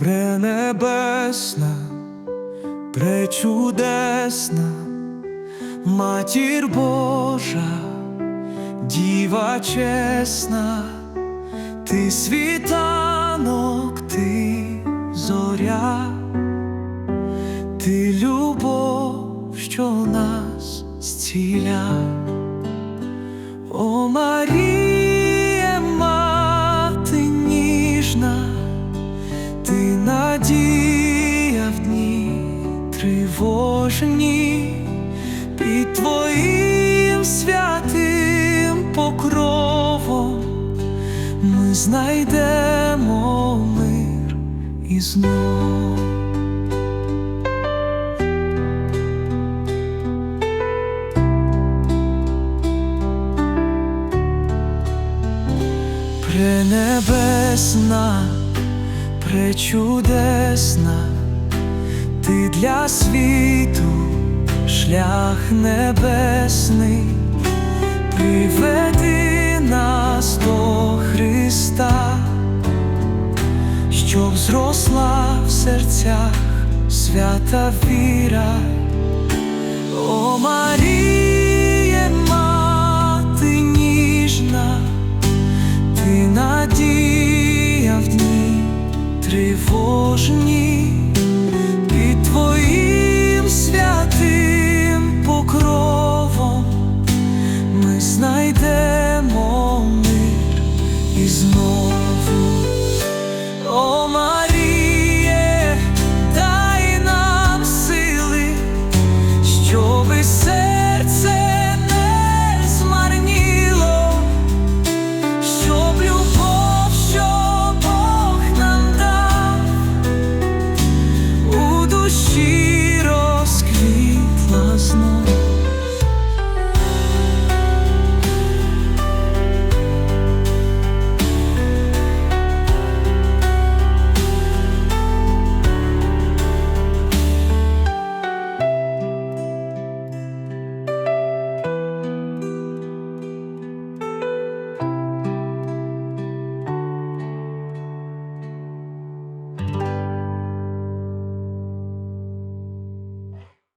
пренебесна, пречудесна, матір Божа, діва чесна, ти світанок, ти зоря, ти любов, що нас зціля. Надія в дні тривожні, під твоїм святим покровом ми знайдемо мир і знов. Пренебесна, пречудесна, ти для світу шлях небесний, приведи нас до Христа, щоб зросла в серцях свята віра. О Маріє,